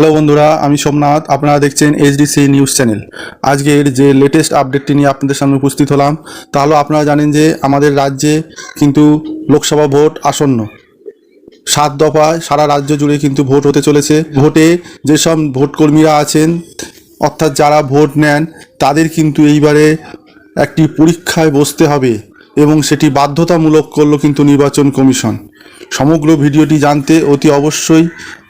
Hello বন্ধুরা, আমি সোমনাথ। আপনারা দেখছেন এইচডিসি নিউজ চ্যানেল। আজকের যে লেটেস্ট আপডেটটি নিয়ে আপনাদের সামনে উপস্থিত হলাম, তাহলে আপনারা জানেন যে আমাদের রাজ্যে কিন্তু লোকসভা ভোট আসন্ন। সাত দফায় সারা রাজ্য জুড়ে কিন্তু ভোট হতে চলেছে। ভোটে যেসব ভোটকর্মীরা আছেন, অর্থাৎ যারা ভোট নেন, তাদের কিন্তু এইবারে একটি পরীক্ষায় বসতে হবে এবং সেটি বাধ্যতামূলক করল কিন্তু নির্বাচন কমিশন। সমগ্র ভিডিওটি জানতে অতি অবশ্যই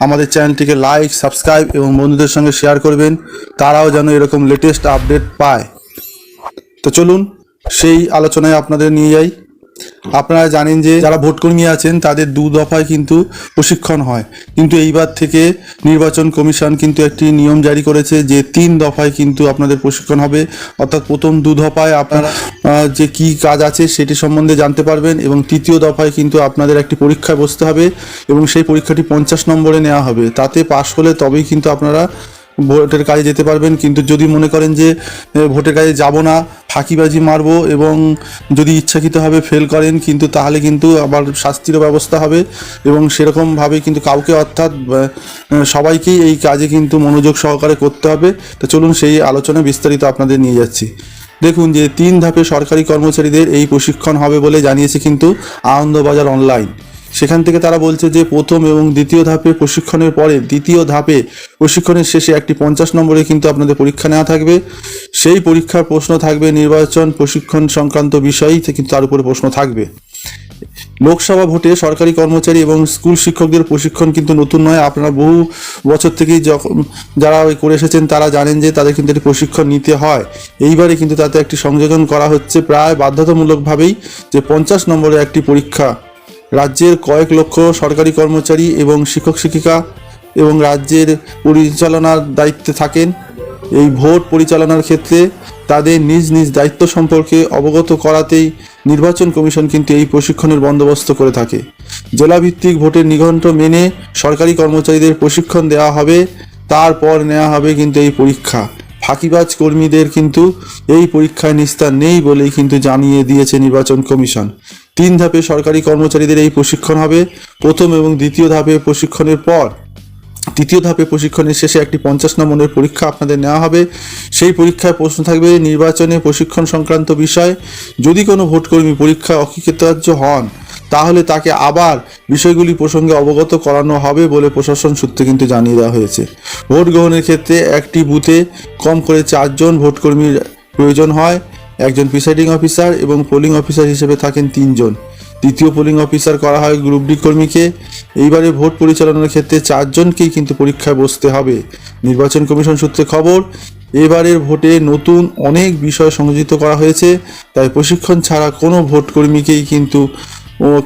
আমাদের চ্যানেলটিকে লাইক, সাবস্ক্রাইব এবং বন্ধুদের সঙ্গে শেয়ার করবেন। তারাও যেন এরকম লেটেস্ট আপডেট পায়। তো চলুন, সেই আলোচনায় আপনাদের নিয়ে যাই। আপনারা জানেন যে যারা ভোটকর্মী আছেন, তাদের দু দফায় কিন্তু প্রশিক্ষণ হয়। কিন্তু এইবার থেকে নির্বাচন কমিশন কিন্তু একটি নিয়ম জারি করেছে যে তিন দফায় কিন্তু আপনাদের প্রশিক্ষণ হবে। অর্থাৎ প্রথম দু দফায় আপনারা যে কি কাজ আছে সেটি সম্বন্ধে জানতে পারবেন এবং তৃতীয় দফায় কিন্তু আপনাদের একটি পরীক্ষায় বসতে হবে এবং সেই পরীক্ষাটি পঞ্চাশ নম্বরে নেওয়া হবে। তাতে পাশ হলে তবেই কিন্তু আপনারা ভোটের কাজে যেতে পারবেন, কিন্তু যদি মনে করেন যে ভোটের কাজে যাব না, ফাঁকিবাজি মারবো এবং যদি ইচ্ছাকৃতভাবে ফেল করেন, কিন্তু তাহলে কিন্তু আবার শাস্তিরও ব্যবস্থা হবে এবং সেরকমভাবে কিন্তু কাউকে অর্থাৎ সবাইকেই এই কাজে কিন্তু মনোযোগ সহকারে করতে হবে। তো চলুন সেই আলোচনা বিস্তারিত আপনাদের নিয়ে যাচ্ছি। দেখুন যে, তিন ধাপে সরকারি কর্মচারীদের এই প্রশিক্ষণ হবে বলে জানিয়েছে কিন্তু আনন্দবাজার অনলাইন। সেখান থেকে তারা বলছে যে প্রথম এবং দ্বিতীয় ধাপে প্রশিক্ষণের পরে দ্বিতীয় ধাপে প্রশিক্ষণের শেষে একটি পঞ্চাশ নম্বরে কিন্তু আপনাদের পরীক্ষা নেওয়া থাকবে। সেই পরীক্ষার প্রশ্ন থাকবে নির্বাচন প্রশিক্ষণ সংক্রান্ত বিষয়ই কিন্তু তার উপরে প্রশ্ন থাকবে। লোকসভা ভোটে সরকারি কর্মচারী এবং স্কুল শিক্ষকদের প্রশিক্ষণ কিন্তু নতুন নয়। আপনারা বহু বছর থেকেই যখন যারা করে এসেছেন, তারা জানেন যে তাদের কিন্তু একটি প্রশিক্ষণ নিতে হয়। এইবারে কিন্তু তাতে একটি সংযোজন করা হচ্ছে। প্রায় বাধ্যতামূলকভাবেই যে পঞ্চাশ নম্বরের একটি পরীক্ষা রাজ্যের কয়েক লক্ষ সরকারি কর্মচারী এবং শিক্ষক শিক্ষিকা এবং রাজ্যের পরিচালনার দায়িত্বে থাকেন। এই ভোট পরিচালনার ক্ষেত্রে তাদের নিজ নিজ দায়িত্ব সম্পর্কে অবগত করাতেই নির্বাচন কমিশন কিন্তু এই প্রশিক্ষণের বন্দোবস্ত করে থাকে। জেলাভিত্তিক ভোটের নিঘণ্ট মেনে সরকারি কর্মচারীদের প্রশিক্ষণ দেওয়া হবে, তারপর নেওয়া হবে কিন্তু এই পরীক্ষা। ফাঁকিবাজ কর্মীদের কিন্তু এই পরীক্ষায় নিস্তার নেই বলেই কিন্তু জানিয়ে দিয়েছে নির্বাচন কমিশন। তিন ধাপে সরকারি কর্মচারীদের এই প্রশিক্ষণ হবে। প্রথম এবং দ্বিতীয় ধাপে প্রশিক্ষণের পর, তৃতীয় ধাপে প্রশিক্ষণের শেষে একটি পঞ্চাশ নম্বরের পরীক্ষা আপনাদের নেওয়া হবে। সেই পরীক্ষায় প্রশ্ন থাকবে, নির্বাচনে প্রশিক্ষণ সংক্রান্ত বিষয়। যদি কোনো ভোটকর্মী পরীক্ষায় অকৃতকার্য হন, তাহলে তাকে আবার বিষয়গুলি প্রসঙ্গে অবগত করানো হবে বলে প্রশাসন সূত্রে কিন্তু জানিয়ে দেওয়া হয়েছে। ভোট গ্রহণের ক্ষেত্রে একটি বুথে কম করে চারজন ভোটকর্মীর প্রয়োজন হয়। একজন প্রিসাইডিং অফিসার এবং পোলিং অফিসার হিসেবে থাকেন তিনজন। দ্বিতীয় পোলিং অফিসার করা হয় গ্রুপ ডি কর্মীকে। এইবারে ভোট পরিচালনার ক্ষেত্রে চারজনকেই কিন্তু পরীক্ষায় বসতে হবে। নির্বাচন কমিশন সূত্রে খবর, এবারের ভোটে নতুন অনেক বিষয় সংযোজিত করা হয়েছে। তাই প্রশিক্ষণ ছাড়া কোনো ভোট কর্মীকেই কিন্তু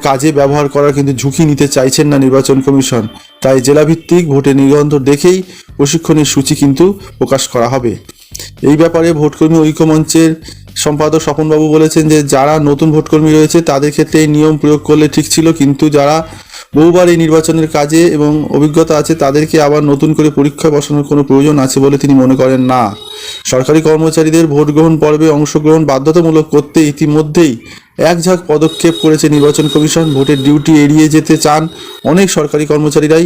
কাজে ব্যবহার করার কিন্তু ঝুঁকি নিতে চাইছেন না নির্বাচন কমিশন। তাই জেলাভিত্তিক ভোটের নিবন্ধন দেখেই প্রশিক্ষণের সূচি কিন্তু প্রকাশ করা হবে। এই ব্যাপারে ভোটকর্মী ঐক্যমঞ্চের সম্পাদক স্বপনবাবু বলেছেন যে যারা নতুন ভোটকর্মী রয়েছে, তাদের ক্ষেত্রে এই নিয়ম প্রয়োগ করলে ঠিক ছিল। কিন্তু যারা বহুবার এই নির্বাচনের কাজে এবং অভিজ্ঞতা আছে, তাদেরকে আবার নতুন করে পরীক্ষায় বসানোর কোনো প্রয়োজন আছে বলে তিনি মনে করেন না। সরকারি কর্মচারীদের ভোট গ্রহণ পর্বে অংশগ্রহণ বাধ্যতামূলক করতে ইতিমধ্যেই এক ঝাঁক পদক্ষেপ করেছে নির্বাচন কমিশন। ভোটের ডিউটি এড়িয়ে যেতে চান অনেক সরকারি কর্মচারীরাই।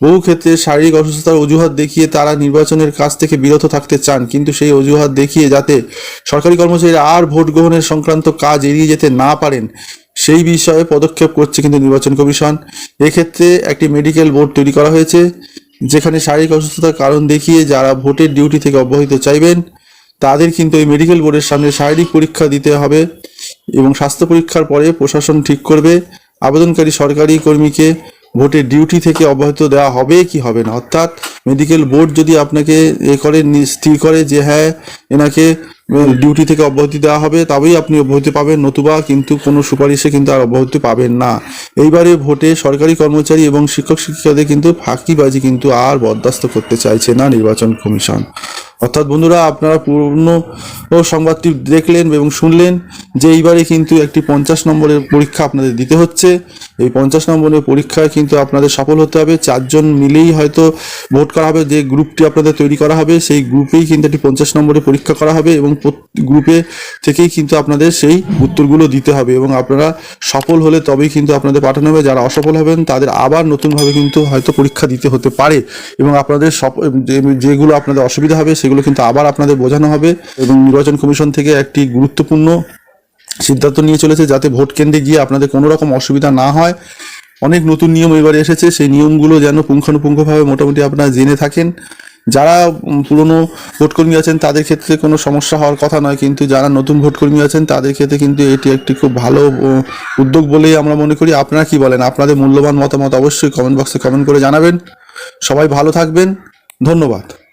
বহু ক্ষেত্রে শারীরিক অসুস্থতার অজুহাত দেখিয়ে তারা নির্বাচনের কাজ থেকে বিরত থাকতে চান, কিন্তু সেই অজুহাত দেখিয়ে যাতে সরকারি কর্মচারীরা আর ভোট গ্রহণের সংক্রান্ত কাজ এড়িয়ে যেতে না পারেন, সেই বিষয়ে পদক্ষেপ করছে কিন্তু নির্বাচন কমিশন। এক্ষেত্রে একটি মেডিকেল বোর্ড তৈরি করা হয়েছে, যেখানে শারীরিক অসুস্থতার কারণ দেখিয়ে যারা ভোটের ডিউটি থেকে অব্যাহত চাইবেন, তাদের কিন্তু এই মেডিকেল বোর্ডের সামনে শারীরিক পরীক্ষা দিতে হবে এবং স্বাস্থ্য পরীক্ষার পরে প্রশাসন ঠিক করবে। আবেদনকারী সরকারি কর্মীকে ভোটের ডিউটি থেকে অব্যাহত দেওয়া হবে কি হবে না? অর্থাৎ মেডিকেল বোর্ড যদি আপনাকে এ করে, স্থির করে যে হ্যাঁ এনাকে ডিউটি থেকে অব্যাহতি দেওয়া হবে, তবেই আপনি অব্যাহতি পাবেন। নতুবা কিন্তু কোনো সুপারিশে কিন্তু আর অব্যাহতি পাবেন না। এইবারে ভোটে সরকারি কর্মচারী এবং শিক্ষক শিক্ষিকাদের কিন্তু ফাঁকিবাজি কিন্তু আর বরদাস্ত করতে চাইছে না নির্বাচন কমিশন। অর্থাৎ বন্ধুরা, আপনারা পূর্ণ সংবাদটি দেখলেন এবং শুনলেন যে এইবারে কিন্তু একটি পঞ্চাশ নম্বরের পরীক্ষা আপনাদের দিতে হচ্ছে। এই পঞ্চাশ নম্বরের পরীক্ষায় কিন্তু আপনাদের সফল হতে হবে। চারজন মিলেই হয়তো ভোট করা হবে, যে গ্রুপটি আপনাদের তৈরি করা হবে, সেই গ্রুপেই কিন্তু একটি পঞ্চাশ নম্বরের পরীক্ষা করা হবে এবং গ্রুপে থেকেই কিন্তু আপনাদের সেই উত্তরগুলো দিতে হবে এবং আপনারা সফল হলে তবেই কিন্তু আপনাদের পাঠানো হবে। যারা অসফল হবেন, তাদের আবার নতুনভাবে কিন্তু হয়তো পরীক্ষা দিতে হতে পারে এবং আপনাদের যেগুলো আপনাদের অসুবিধা হবে সেগুলো কিন্তু আবার আপনাদের বোঝানো হবে এবং নির্বাচন কমিশন থেকে একটি গুরুত্বপূর্ণ সিদ্ধান্ত নিয়ে চলেছে যাতে ভোট কেন্দ্রে গিয়ে আপনাদের কোনো রকম অসুবিধা না হয়। অনেক নতুন নিয়ম এবারে এসেছে, সেই নিয়মগুলো যেন পুঙ্খানুপুঙ্খভাবে মোটামুটি আপনারা জেনে থাকেন। যারা পুরনো ভোটকর্মী আছেন, তাদের ক্ষেত্রে কোনো সমস্যা হওয়ার কথা নয়, কিন্তু যারা নতুন ভোটকর্মী আছেন, তাদের ক্ষেত্রে কিন্তু এটি একটি খুব ভালো উদ্যোগ বলেই আমরা মনে করি। আপনারা কি বলেন? আপনাদের মূল্যবান মতামত অবশ্যই কমেন্ট বক্সে কমেন্ট করে জানাবেন। সবাই ভালো থাকবেন। ধন্যবাদ।